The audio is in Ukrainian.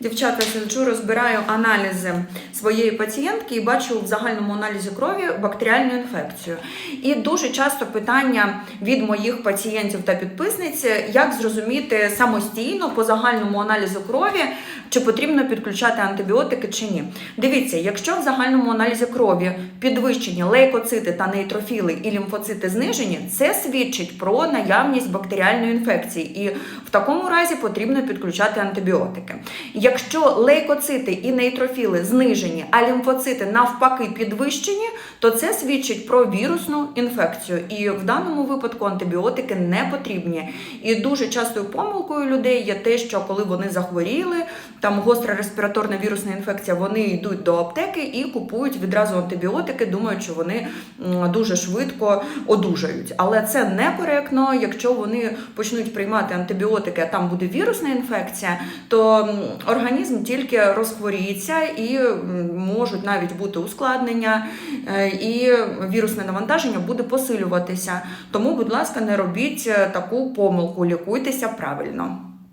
Дівчата, сиджу, розбираю аналізи своєї пацієнтки і бачу в загальному аналізі крові бактеріальну інфекцію. І дуже часто питання від моїх пацієнтів та підписниць, як зрозуміти самостійно по загальному аналізу крові, чи потрібно підключати антибіотики чи ні. Дивіться, якщо в загальному аналізі крові підвищені лейкоцити та нейтрофіли і лімфоцити знижені, це свідчить про наявність бактеріальної інфекції, і в такому разі потрібно підключати антибіотики. Якщо лейкоцити і нейтрофіли знижені, а лімфоцити навпаки підвищені, то це свідчить про вірусну інфекцію. І в даному випадку антибіотики не потрібні. І дуже частою помилкою людей є те, що коли вони захворіли, там гостра респіраторна вірусна інфекція, вони йдуть до аптеки і купують відразу антибіотики, думають, що вони дуже швидко одужають. Але це некоректно. Якщо вони почнуть приймати антибіотики, а там буде вірусна інфекція, то організм тільки розхворіється і можуть навіть бути ускладнення, е, і вірусне навантаження буде посилюватися. Тому, будь ласка, не робіть е, таку помилку, лікуйтеся правильно.